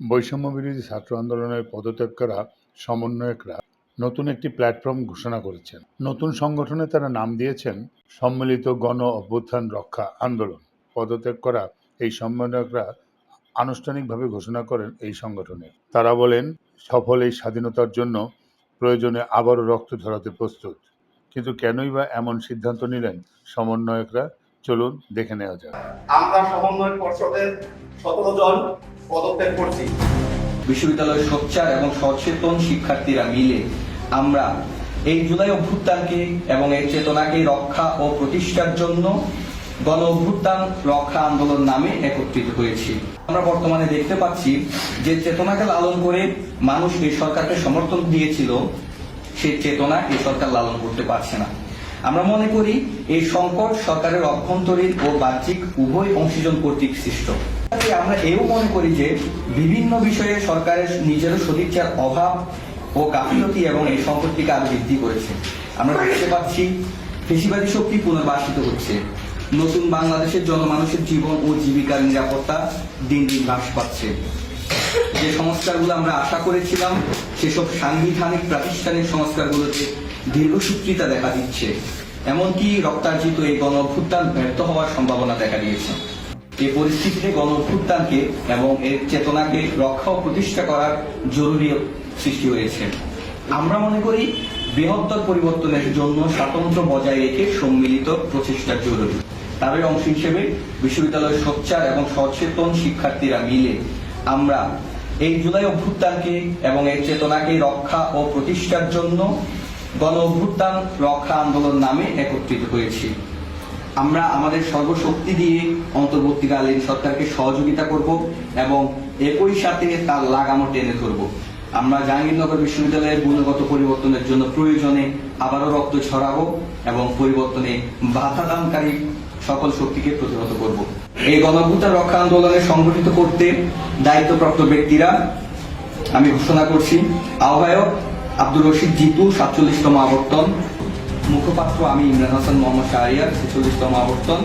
বৈষম্য বিরোধী ছাত্র আন্দোলনের পদত্যাগ করা সমন্বয়করা নতুন একটি প্ল্যাটফর্ম ঘোষণা করেছেন। নতুন সংগঠনে তারা নাম দিয়েছেন সম্মিলিত গণ অভ্যুত্থান রক্ষা আন্দোলন। পদত্যাগ করা এই সমন্বয়করা আনুষ্ঠানিকভাবে ঘোষণা করেন এই সংগঠনে তারা বলেন, সফল এই স্বাধীনতার জন্য প্রয়োজনে আবারও রক্ত ধরাতে প্রস্তুত। কিন্তু কেনই বা এমন সিদ্ধান্ত নিলেন সমন্বয়করা? চলুন দেখে নেওয়া যাক। আমরা সমন্বয় পর্ষদের সতেরো জন পদত্যাগ করছি। বিশ্ববিদ্যালয়ের সোচ্চার এবং সচেতন শিক্ষার্থীরা মিলে আমরা এই জুলাই অভ্যুত্থানকে এবং এই চেতনাকে রক্ষা ও প্রতিষ্ঠার জন্য গণ অভ্যুত্থান রক্ষা আন্দোলন নামে একত্রিত হয়েছি। আমরা বর্তমানে দেখতে পাচ্ছি যে চেতনাকে লালন করে মানুষ এই সরকারকে সমর্থন দিয়েছিল, সেই চেতনা এই সরকার লালন করতে পারছে না। আমরা মনে করি এই সংকট সরকারের অভ্যন্তরীণ ও বাহ্যিক উভয় অংশীজন কর্তৃক সৃষ্ট। আমরা এও মনে করি যে বিভিন্ন বিষয়ে সরকারের নিজেরও সদিচ্ছার অভাব ও গাফিলতি এবং এই সংকটটিকে আরও বৃদ্ধি করেছে। আমরা দেখতে পাচ্ছি ফেসিবাদী শক্তি পুনর্বাসিত হচ্ছে। নতুন বাংলাদেশের জনমানুষের জীবন ও জীবিকার নিরাপত্তা দিন দিন হ্রাস পাচ্ছে। যে সংস্কারগুলো আমরা আশা করেছিলাম, সেসব সাংবিধানিক প্রাতিষ্ঠানিক সংস্কারগুলোতে দীর্ঘসূত্রিতা দেখা দিচ্ছে। এমনকি রক্তার্জিত এই গণ অভ্যুত্থান ব্যর্থ হওয়ার সম্ভাবনা দেখা দিয়েছে। এই পরিস্থিতিতে গণ অভ্যুত্থানকে এবং এর চেতনাকে রক্ষা ও প্রতিষ্ঠা করার জরুরি সৃষ্টি হয়েছে। আমরা মনে করি, বৃহত্তর পরিবর্তনের জন্য স্বাতন্ত্র্য বজায় রেখে সম্মিলিত প্রচেষ্টা জরুরি। তারই অংশ হিসেবে বিশ্ববিদ্যালয়ের সোচ্চার এবং সচেতন শিক্ষার্থীরা মিলে আমরা এই জুলাই অভ্যুত্থানকে এবং এর চেতনাকে রক্ষা ও প্রতিষ্ঠার জন্য গণ অভ্যুত্থান রক্ষা আন্দোলন নামে একত্রিত হয়েছি। আমরা আমাদের সর্বশক্তি দিয়ে অন্তর্বর্তীকালীন সরকারকে সহযোগিতা করব এবং একই সাথে তার লাগামও টেনে ধরব। আমরা জাহাঙ্গীরনগর বিশ্ববিদ্যালয়ের গুণগত পরিবর্তনের জন্য প্রয়োজনে আবারও রক্ত ছড়াবো এবং পরিবর্তনে বাধা দানকারী সকল শক্তিকে প্রতিহত করব। এই গণভূতা রক্ষা আন্দোলনে সংগঠিত করতে দায়িত্বপ্রাপ্ত ব্যক্তিরা, আমি ঘোষণা করছি, আহ্বায়ক আব্দুর রশিদ জিতু, সাতচল্লিশতম আবর্তন, মুখপাত্র আমি ইমরান হাসান, মোহাম্মদ শাহরিয়ার, ছেচল্লিশতম আবর্তন।